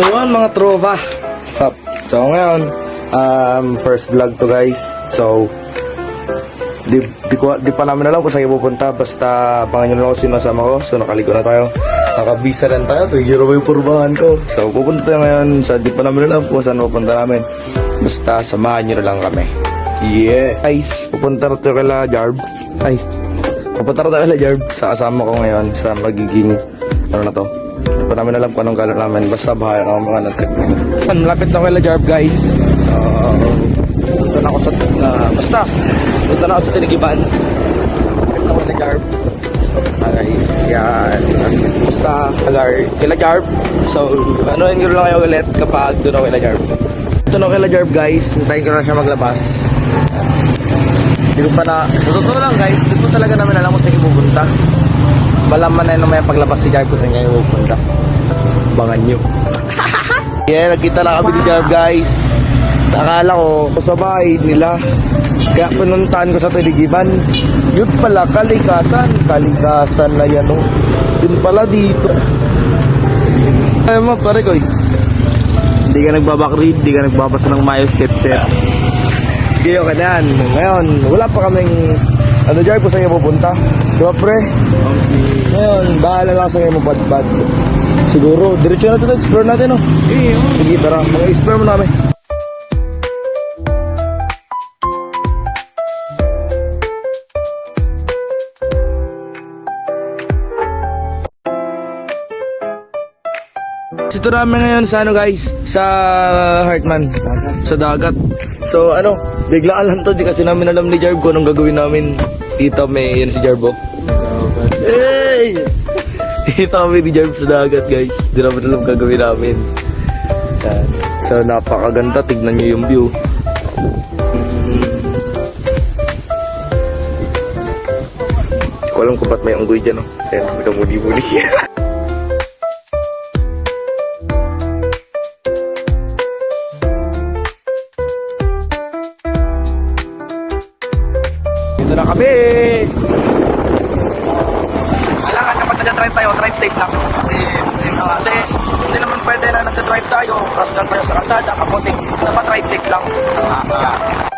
Ayun mga trova. Sup? So ngayon, um, first vlog to guys. So, di, di, ko, di pa namin alam kung saan pupunta. Basta na lang kung sinasama ko. So nakaligo na tayo. Nakabisa rin tayo. Tigiro ba yung purbahan ko? So pupunta tayo ngayon. So di pa namin alam kung saan pupunta namin. Basta samahan nyo lang kami. Yeah. Guys, pupunta na tayo kala Jarb. Ay, pupunta na tayo kala Jarb. Sa kasama ko ngayon sa magiging, ano na to, hindi pa namin alam kung anong gala namin. Basta bahala na mga natrip. Malapit na kay Jarb guys. So, na ako sa, uh, basta, punta na ako sa Tinigiban. Malapit na kay Jarb. Ah, guys, yan. Basta, agar, kila Jarb. So, ano yun lang kayo ulit kapag doon ako kila Jarb. Ito na kila Jarb guys. Hintayin ko na siya maglabas. Hindi ko pa na, sa totoo lang guys, hindi ko talaga namin alam kung saan ipupunta. Malaman na yun may paglabas si Jarb kung saan niya ipupunta. Abangan nyo. yeah, nagkita na kami ni Jarb guys. Akala ko sa bahay nila. Kaya pinuntahan ko sa Tiligiban. Yun pala, kalikasan. Kalikasan na yan oh. Yun pala dito. Ay mo, pare ko Hindi ka nagbabakread, hindi ka nagbabasa ng mayo step step. Gayo ka na yan. Ngayon, wala pa kaming ano dyan kung saan yung pupunta. Di ba pre? Ngayon, bahala lang sa ngayon mo bad Siguro, diretso na ito, explore natin no? Sige, tara, mag-explore mo namin. Ito namin ngayon sa ano guys, sa Heartman, sa dagat. So ano, biglaan lang to, di kasi namin alam ni Jarb kung anong gagawin namin. Dito may, yan si Jarbo. Hey! Dito kami ni Jarb sa dagat guys. Di namin alam gagawin namin. So napakaganda, tignan nyo yung view. Ko alam kung ba't may unggoy dyan, no? Ayan, nagkamuli-muli. kami! Kailangan kapag nag-drive tayo, drive safe lang. Kasi, kasi, kasi hindi naman pwede na nag-drive tayo, cross lang tayo sa kalsada, kaputing, dapat drive safe lang. Ah, yeah.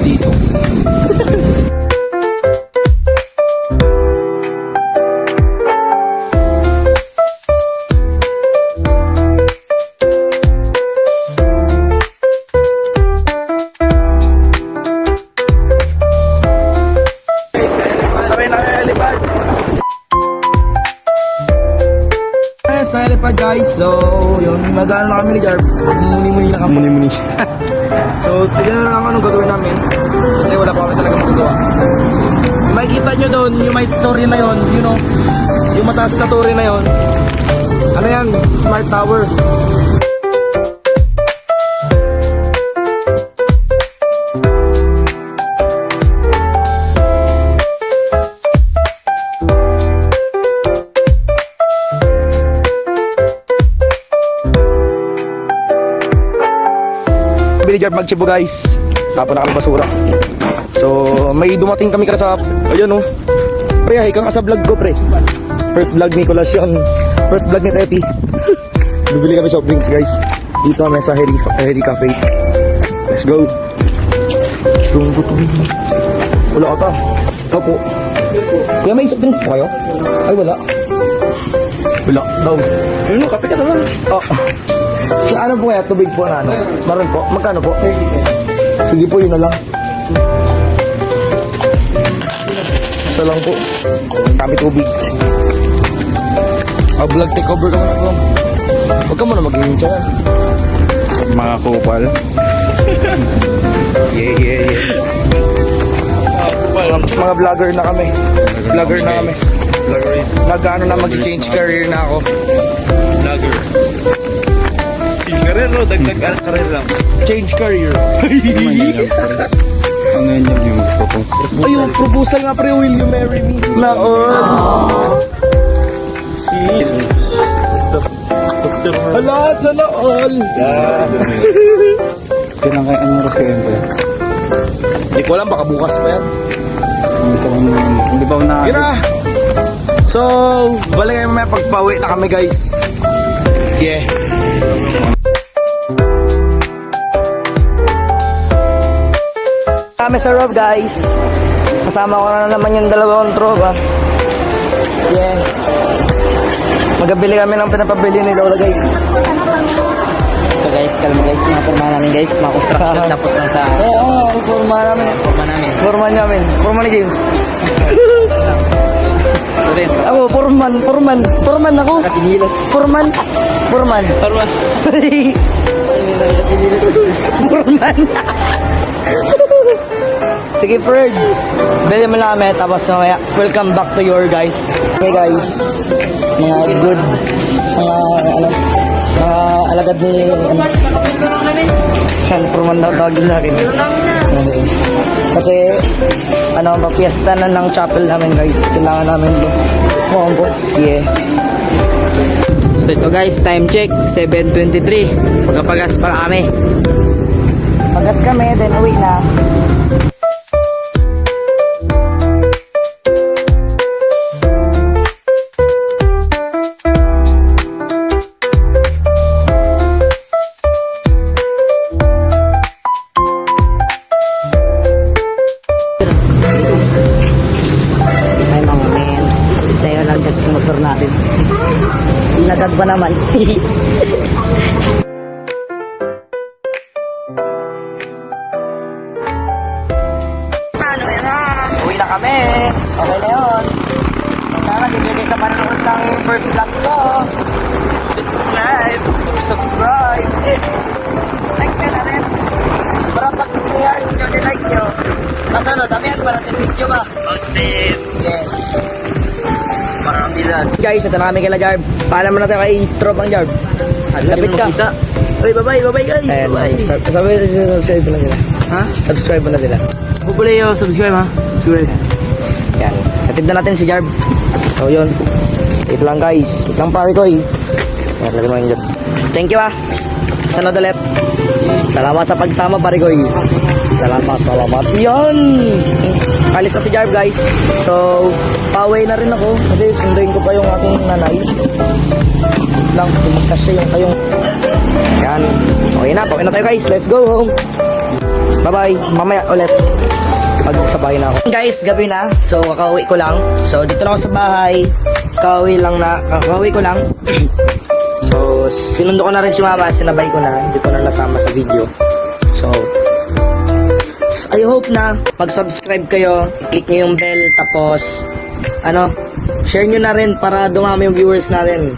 Pa dito. Eh, Sa lipad guys, so yun, mag-ano na kami ni Jarb. Muni-muni na kami. Muni-muni tignan na lang anong gagawin namin. Kasi wala pa kami talaga magagawa. Yung makikita nyo doon, yung may story na yon, you know, yung mataas na story na yon. Ano yan? Smart Tower. Bilijar magchibo guys. Tapon na kami basura. So, may dumating kami kasi ayun oh. Pre, hi kang sa vlog ko, pre. First vlog ni Nicolas yun. First vlog ni Teti. Bibili kami soft drinks, guys. Dito kami sa Heri, Heri Cafe. Let's go. Tunggu, tunggu. Wala ka ta. Ikaw po. Kuya, may soft drinks po kayo? Ay, wala. Wala daw. Ano, kape ka naman. Oh. Sa ano po kaya? Tubig po na ano? Maroon po. Magkano po? Sige po, yun na lang. Isa lang po. Kami tubig. Ah, vlog takeover ka muna po. Huwag ka muna magiging siya. Mga kupal. Yeah, yeah, yeah. Mga, mga vlogger na kami. Vlogger na kami. Vlogger is Nag-ano na mag-change career na ako. vlogger. Career no, dagdag career lang. Change career. ngayon yun yung ko. Ayun, proposal nga pre, will you marry me? Laon. Hala, sana all. Yeah. Kailan kaya ang oras kayo ba? Hindi ko alam, baka bukas pa yan. Hindi ba ako na... Yun na. So, balik kayo mamaya pagpawi na kami guys. Yeah. Kami sa Rob guys. Kasama ko na naman yung dalawang tropa. Yeah. Magabili kami ng pinapabili ni Lola guys. So guys, kalma guys, mga forma namin guys, mga construction tapos lang sa Oo, oh, oh, forma namin. forma namin. Forma namin. Forma ni James. Ako, forman, forman. Forman ako. Katinilos. Forman. Forman. Forma. Forman. Sige, Fred. Bili mo na kami, tapos mamaya, welcome back to your guys. Hey guys, mga good, mga ano, mga alagad ni, ano, yan, Forman na tawagin sa akin. Kasi, ano, papiesta na ng chapel namin guys. Kailangan namin ito. Po. Yeah. So ito guys, time check, 7.23. Pagkapagas para kami. Pagas kami, then uwi na. Pa naman. Ano yan na? Uwi na kami. Okay na yun. Sana bibigay sa panonood ng first vlog ko. Please subscribe. Subscribe. Like nyo na rin. Para pag nangyayari nyo, like nyo. Tapos ano, damihan pa natin video ba? Content. Guys, ito na kami kila Jarb. Paalam na tayo kay Tropang Jarb. Lapit ka. Uy, bye-bye, bye-bye guys. Ayan, bye. sub- Sabi, subscribe mo na sila. ha? Subscribe mo na sila. Bubuli yung subscribe ha? Subscribe. Yan. Hatid na natin si Jarb. So, yun. Wait lang guys. Wait lang pare ko eh. Yan, lagyan mo yung Jarb. Thank you ah. Sunod ulit. Salamat sa pagsama eh. Salamat, salamat. Yan. Kalis na si Jarb guys. So, pauwi na rin ako. Kasi sunduin ko pa yung aking nanay. Lang. Kasi yung kayong... Yan. Okay na. Pauwi na tayo guys. Let's go home. Bye-bye. Mamaya ulit. Pag sa bahay na ako. Guys, gabi na. So, kakauwi ko lang. So, dito na ako sa bahay. Kakauwi lang na. Kakauwi ko lang. So, sinundo ko na rin si mama. Sinabay ko na. Hindi ko na nasama sa video. So, I hope na mag-subscribe kayo. Click nyo yung bell. Tapos, ano, share nyo na rin para dumami yung viewers natin.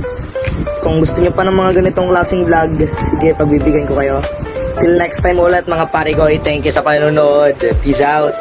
Kung gusto nyo pa ng mga ganitong klaseng vlog, sige, pagbibigyan ko kayo. Till next time ulit mga pare ko, thank you sa panonood. Peace out.